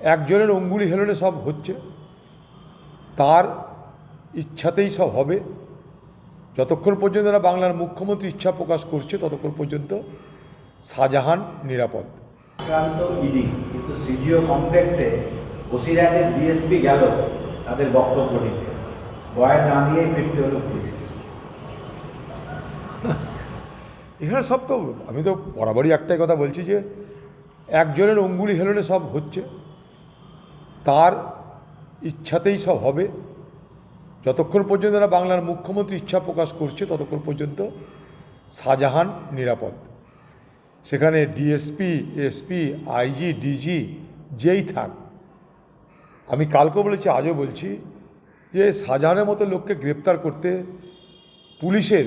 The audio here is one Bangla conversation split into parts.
একজনের অঙ্গুলি হেলনে সব হচ্ছে তার ইচ্ছাতেই সব হবে। যতক্ষণ পর্যন্ত না বাংলার মুখ্যমন্ত্রী ইচ্ছা প্রকাশ করছে ততক্ষণ পর্যন্ত শাহজাহান নিরাপদ। ইডি কিন্তু সিজিও কমপ্লেক্সে বসিরহাটের ডিএসপি গেল তাদের বক্তব্য নিতে। বয়ান না নিয়েই ফিরতে হলো পুলিশকে। এখানে সব তো আমি তো বরাবরই একটাই কথা বলছি যে একজনের অঙ্গুলি হেলনে সব হচ্ছে তার ইচ্ছাতেই সব হবে। যতক্ষণ পর্যন্ত না বাংলার মুখ্যমন্ত্রী ইচ্ছা প্রকাশ করছে, ততক্ষণ পর্যন্ত শাহজাহান নিরাপদ। সেখানে ডিএসপি এসপি আইজি ডিজি যেই থাক। আমি কালকে বলেছি, আজও বলছি যে শাহজাহানের মতো লোককে গ্রেপ্তার করতে পুলিশের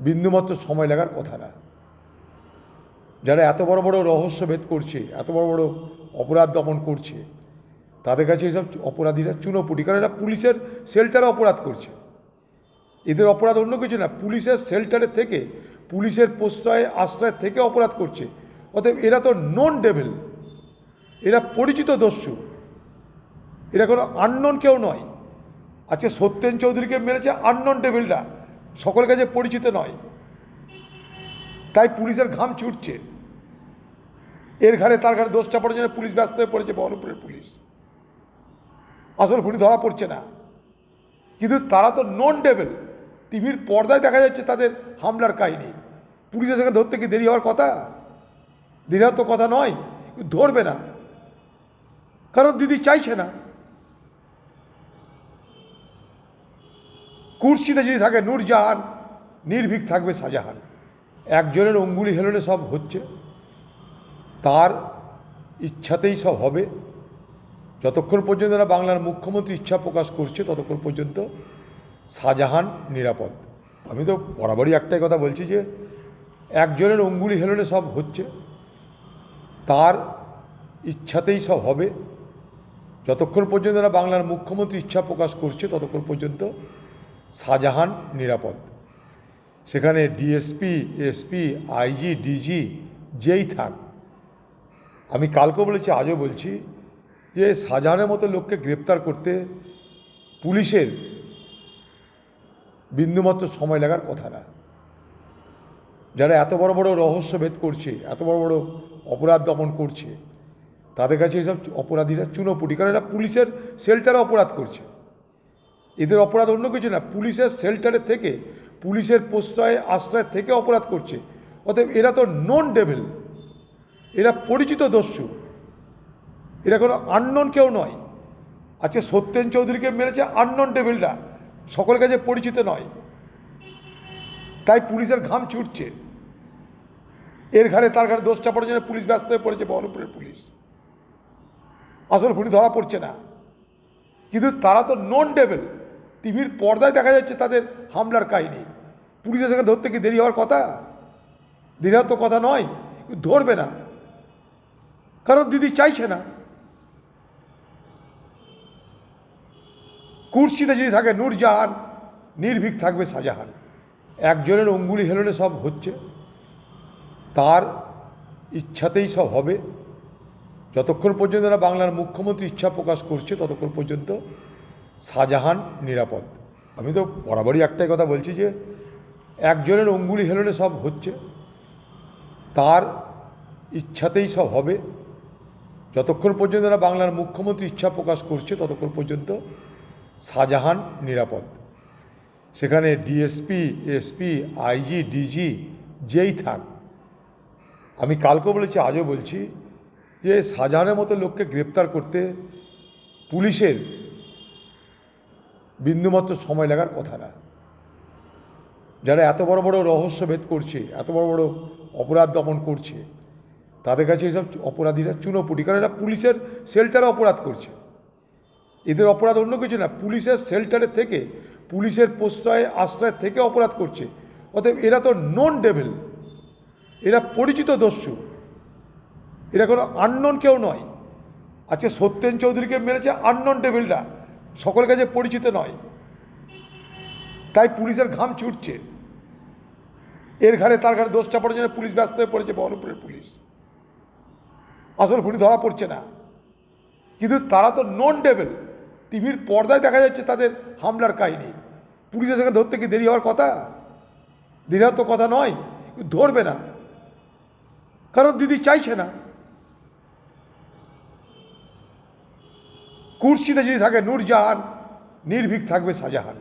বিন্দুমাত্র সময় লাগার কথা না। যারা এত বড় বড় রহস্য ভেদ করছে, এত বড় বড় অপরাধ দমন করছে, তাদের কাছে এসব অপরাধীরা চুনোপুটি, কারণ এরা পুলিশের শেল্টারে অপরাধ করছে। এদের অপরাধ অন্য কিছু না, পুলিশের শেল্টারে থেকে, পুলিশের প্রশ্রয়, আশ্রয় থেকে অপরাধ করছে। অতএব এরা তো নন ডেভেল এরা পরিচিত দস্যু, এরা কোনো আননন কেউ নয়। আজকে সত্যেন চৌধুরীকে মেরেছে আননন ডেভিলরা সকলের কাছে পরিচিত নয়। তাই পুলিশের ঘাম ছুটছে। এর ঘাড়ে তার ঘাড়ে দোষ চাপানোর জন্য পুলিশ ব্যস্ত হয়ে পড়েছে বহরমপুরের পুলিশ। আসল খুনি ধরা পড়ছে না। কিন্তু তারা তো নন ডেভেল টিভির পর্দায় দেখা যাচ্ছে তাদের হামলার কাহিনী। পুলিশের সেখানে ধরতে কি দেরি হওয়ার কথা? দেরি হওয়ার তো কথা নয় ধরবে না। কারণ দিদি চাইছে না। কুর্সিতে যদি থাকে নূরজাহান, নির্ভীক থাকবে শাহজাহান। একজনের অঙ্গুলি হেলনে সব হচ্ছে, তার ইচ্ছাতেই সব হবে। যতক্ষণ পর্যন্ত না বাংলার মুখ্যমন্ত্রী ইচ্ছা প্রকাশ করছে, ততক্ষণ পর্যন্ত শাহজাহান নিরাপদ। আমি তো বরাবরই একটাই কথা বলছি যে, একজনের অঙ্গুলি হেলনে সব হচ্ছে, তার ইচ্ছাতেই সব হবে। যতক্ষণ পর্যন্ত না বাংলার মুখ্যমন্ত্রী ইচ্ছা প্রকাশ করছে, ততক্ষণ পর্যন্ত শাহজাহান নিরাপদ। সেখানে ডিএসপি এসপি আইজি ডিজি যেই থাক। আমি কালকে বলেছি, আজও বলছি যে শাহজাহানের মতো লোককে গ্রেপ্তার করতে পুলিশের বিন্দুমাত্র সময় লাগার কথা না। যারা এত বড় বড় রহস্য ভেদ করছে, এত বড় বড় অপরাধ দমন করছে, তাদের কাছে এসব অপরাধীরা চুনোপুটি, কারণ এরা পুলিশের শেল্টারে অপরাধ করছে। এদের অপরাধ অন্য কিছু না, পুলিশের শেল্টারে থেকে পুলিশের প্রশ্রয়ে, আশ্রয় থেকে অপরাধ করছে। অতএব এরা তো নন ডেভেল এরা পরিচিত দস্যু। এরা কোনো আননন কেউ নয়। আজকে সত্যেন চৌধুরীকে মেরেছে আননন ডেভিলরা সকলের কাছে পরিচিত নয়। তাই পুলিশের ঘাম ছুটছে। এর ঘাড়ে, তার ঘাড়ে দোষ চাপানোর জন্য পুলিশ ব্যস্ত হয়ে পড়েছে বহরমপুরের পুলিশ। আসল খুনি ধরা পড়ছে না। কিন্তু তারা তো নন ডেভেল টিভির পর্দায় দেখা যাচ্ছে তাদের হামলার কাহিনী। পুলিশের সেখানে ধরতে কি দেরি হওয়ার কথা? দেরি হওয়ার তো কথা নয় ধরবে না। কারণ দিদি চাইছে না। কুর্সিতে যদি থাকে নূরজাহান, নির্ভীক থাকবে শাহজাহান। একজনের অঙ্গুলি হেলনে সব হচ্ছে। তার ইচ্ছাতেই সব হবে। যতক্ষণ পর্যন্ত না বাংলার মুখ্যমন্ত্রী ইচ্ছা প্রকাশ করছে, ততক্ষণ পর্যন্ত শাহজাহান নিরাপদ। আমি তো বরাবরই একটাই কথা বলছি যে, একজনের অঙ্গুলি হেলনে সব হচ্ছে। তার ইচ্ছাতেই সব হবে। যতক্ষণ পর্যন্ত না বাংলার মুখ্যমন্ত্রী ইচ্ছা প্রকাশ করছে, ততক্ষণ পর্যন্ত শাহজাহান নিরাপদ। সেখানে ডিএসপি, এসপি, আইজি, ডিজি যেই থাক। আমি কালকে বলেছি, আজও বলছি যে, শাহজাহানের মতো লোককে গ্রেপ্তার করতে পুলিশের বিন্দুমাত্র সময় লাগার কথা না। যারা এত বড় বড় রহস্য ভেদ করছে, এত বড় বড় অপরাধ দমন করছে, তাদের কাছে এসব অপরাধীরা চুনোপুটি, কারণ এরা পুলিশের শেল্টারে অপরাধ করছে। এদের অপরাধ অন্য কিছু না, পুলিশের শেল্টারে থেকে, পুলিশের প্রশ্রয়, আশ্রয় থেকে অপরাধ করছে। অতএব এরা তো নন ডেভেল এরা পরিচিত দস্যু, এরা কোনো আননন কেউ নয়। আজকে সত্যেন চৌধুরীকে মেরেছে আননন ডেভিলরা সকলের কাছে পরিচিত নয়। তাই পুলিশের ঘাম ছুটছে। এর ঘাড়ে তার ঘাড়ে দোষ চাপানোর জন্য পুলিশ ব্যস্ত হয়ে পড়েছে, বহরমপুরের পুলিশ। আসল খুনি ধরা পড়ছে না। কিন্তু তারা তো নন ডেবেল টিভির পর্দায় দেখা যাচ্ছে তাদের হামলার কাহিনী। পুলিশের সেখানে ধরতে কি দেরি হওয়ার কথা? দেরি হওয়ার তো কথা নয়। ধরবে না। কারণ দিদি চাইছে না। কুর্সিতে যদি থাকে নূরজাহান নির্ভীক থাকবে শাহজাহান।